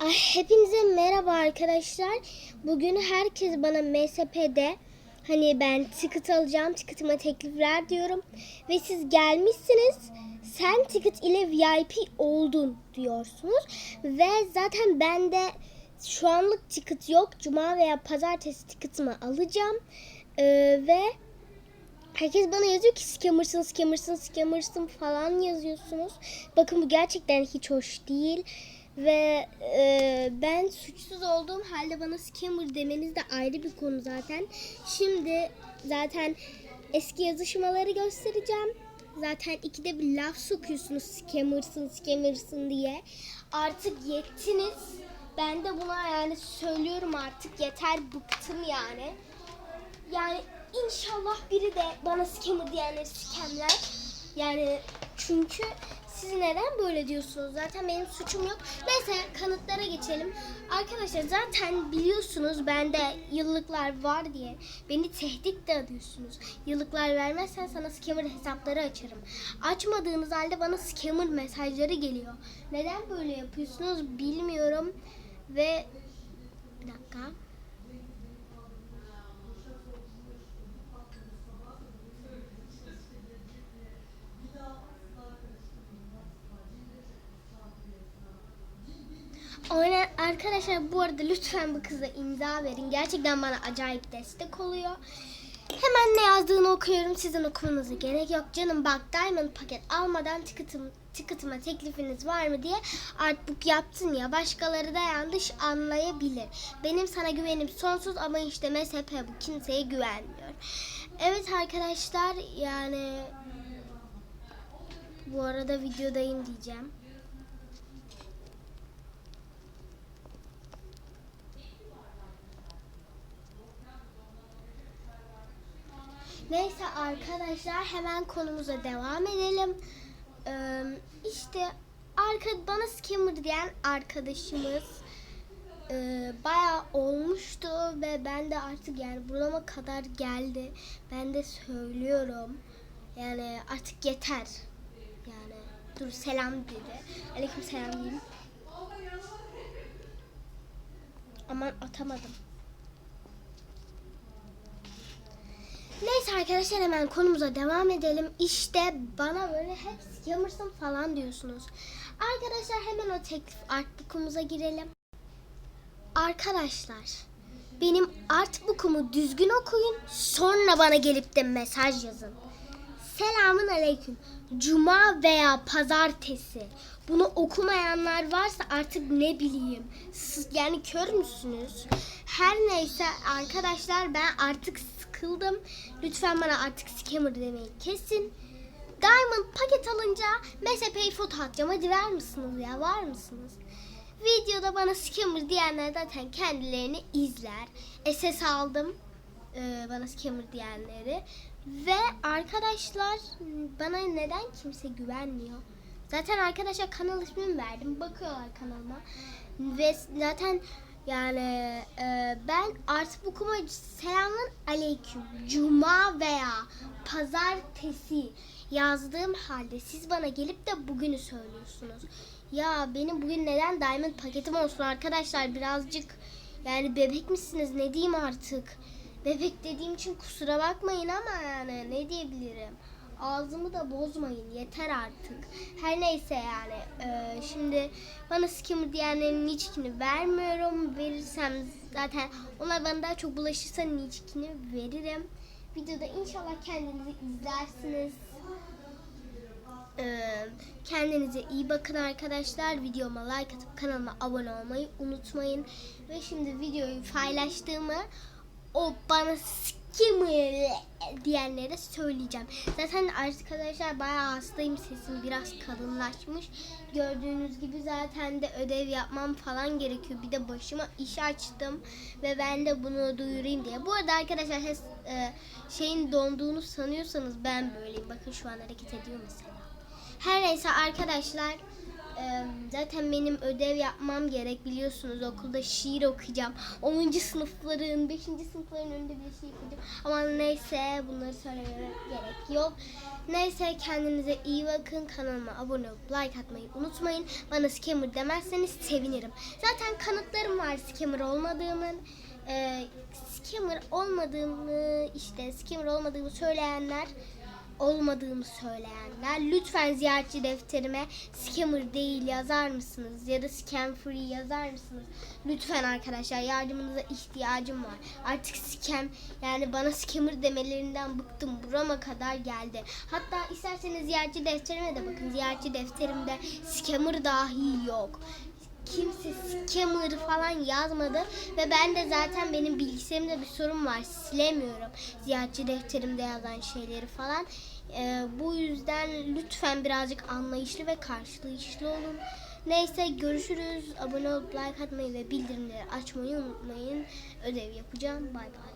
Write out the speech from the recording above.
Ay, Hepinize merhaba arkadaşlar. Bugün herkes bana MSP'de hani ben ticket alacağım, ticketıma teklif ver diyorum. Ve siz gelmişsiniz. Sen ticket ile VIP oldun diyorsunuz. Ve zaten bende şu anlık ticket yok. Cuma veya pazartesi ticketımı alacağım. Ee, ve Herkes bana yazıyor ki scammersın, scammersın, scammersın falan yazıyorsunuz. Bakın bu gerçekten hiç hoş değil. Ve e, ben suçsuz olduğum halde bana scammer demeniz de ayrı bir konu zaten. Şimdi zaten eski yazışmaları göstereceğim. Zaten ikide bir laf sokuyorsunuz scammersın, scammersın diye. Artık yettiniz. Ben de buna yani söylüyorum artık yeter bıktım yani. Yani inşallah biri de bana scammer diyenleri scamler. Yani çünkü siz neden böyle diyorsunuz? Zaten benim suçum yok. Neyse kanıtlara geçelim. Arkadaşlar zaten biliyorsunuz bende yıllıklar var diye beni tehdit de ediyorsunuz. Yıllıklar vermezsen sana scammer hesapları açarım. Açmadığınız halde bana scammer mesajları geliyor. Neden böyle yapıyorsunuz bilmiyorum. Ve bir dakika. Aynen arkadaşlar bu arada lütfen bu kıza imza verin. Gerçekten bana acayip destek oluyor. Hemen ne yazdığını okuyorum. Sizin okumanıza gerek yok. Canım bak Diamond paket almadan ticket'ım, ticketıma teklifiniz var mı diye artbook yaptın ya. Başkaları da yanlış anlayabilir. Benim sana güvenim sonsuz ama işte MSP bu kimseye güvenmiyor. Evet arkadaşlar yani bu arada videodayım diyeceğim. Neyse arkadaşlar hemen konumuza devam edelim. Ee, işte arka, bana scammer diyen arkadaşımız e, bayağı olmuştu ve ben de artık yani burama kadar geldi. Ben de söylüyorum. Yani artık yeter. Yani dur selam dedi. Aleyküm selam diyeyim. Aman atamadım. Neyse arkadaşlar hemen konumuza devam edelim. İşte bana böyle hep scammersın falan diyorsunuz. Arkadaşlar hemen o teklif artbook'umuza girelim. Arkadaşlar benim artbook'umu düzgün okuyun sonra bana gelip de mesaj yazın. Selamun aleyküm. Cuma veya pazartesi. Bunu okumayanlar varsa artık ne bileyim. Siz yani kör müsünüz? Her neyse arkadaşlar ben artık sıkıldım. Lütfen bana artık scammer demeyi kesin. Diamond paket alınca MSP'yi foto atacağım. Hadi ver misiniz ya? Var mısınız? Videoda bana scammer diyenler zaten kendilerini izler. SS aldım e, bana scammer diyenleri. Ve arkadaşlar bana neden kimse güvenmiyor? Zaten arkadaşlar kanal ismimi verdim. Bakıyorlar kanalıma. Ve zaten yani e, ben artık kuma selamun aleyküm. Cuma veya pazartesi yazdığım halde siz bana gelip de bugünü söylüyorsunuz. Ya benim bugün neden diamond paketim olsun arkadaşlar birazcık yani bebek misiniz ne diyeyim artık. Bebek dediğim için kusura bakmayın ama yani ne diyebilirim. Ağzımı da bozmayın yeter artık. Her neyse yani e, şimdi bana scammer diyenlerin niçkini vermiyorum. Verirsem zaten onlar bana daha çok bulaşırsa niçkini veririm. Videoda inşallah kendinizi izlersiniz. Ee, kendinize iyi bakın arkadaşlar. Videoma like atıp kanalıma abone olmayı unutmayın. Ve şimdi videoyu paylaştığımı o bana scammer diyenlere söyleyeceğim. Zaten arkadaşlar bayağı hastayım. Sesim biraz kalınlaşmış. Gördüğünüz gibi zaten de ödev yapmam falan gerekiyor. Bir de başıma iş açtım ve ben de bunu duyurayım diye. Bu arada arkadaşlar hes- e, şeyin donduğunu sanıyorsanız ben böyleyim. Bakın şu an hareket ediyor mesela. Her neyse arkadaşlar zaten benim ödev yapmam gerek biliyorsunuz okulda şiir okuyacağım. 10. sınıfların, 5. sınıfların önünde bir şey yapacağım. Ama neyse bunları söylememe gerek yok. Neyse kendinize iyi bakın. Kanalıma abone olup like atmayı unutmayın. Bana scammer demezseniz sevinirim. Zaten kanıtlarım var scammer olmadığımın. Ee, scammer olmadığımı işte scammer olmadığımı söyleyenler olmadığımı söyleyenler lütfen ziyaretçi defterime scammer değil yazar mısınız ya da scam free yazar mısınız? Lütfen arkadaşlar yardımınıza ihtiyacım var. Artık scam yani bana scammer demelerinden bıktım burama kadar geldi. Hatta isterseniz ziyaretçi defterime de bakın ziyaretçi defterimde scammer dahi yok kimse scammer falan yazmadı. Ve ben de zaten benim bilgisayarımda bir sorun var silemiyorum. Ziyaretçi defterimde yazan şeyleri falan. Ee, bu yüzden lütfen birazcık anlayışlı ve karşılayışlı olun. Neyse görüşürüz. Abone olup like atmayı ve bildirimleri açmayı unutmayın. Ödev yapacağım. Bay bay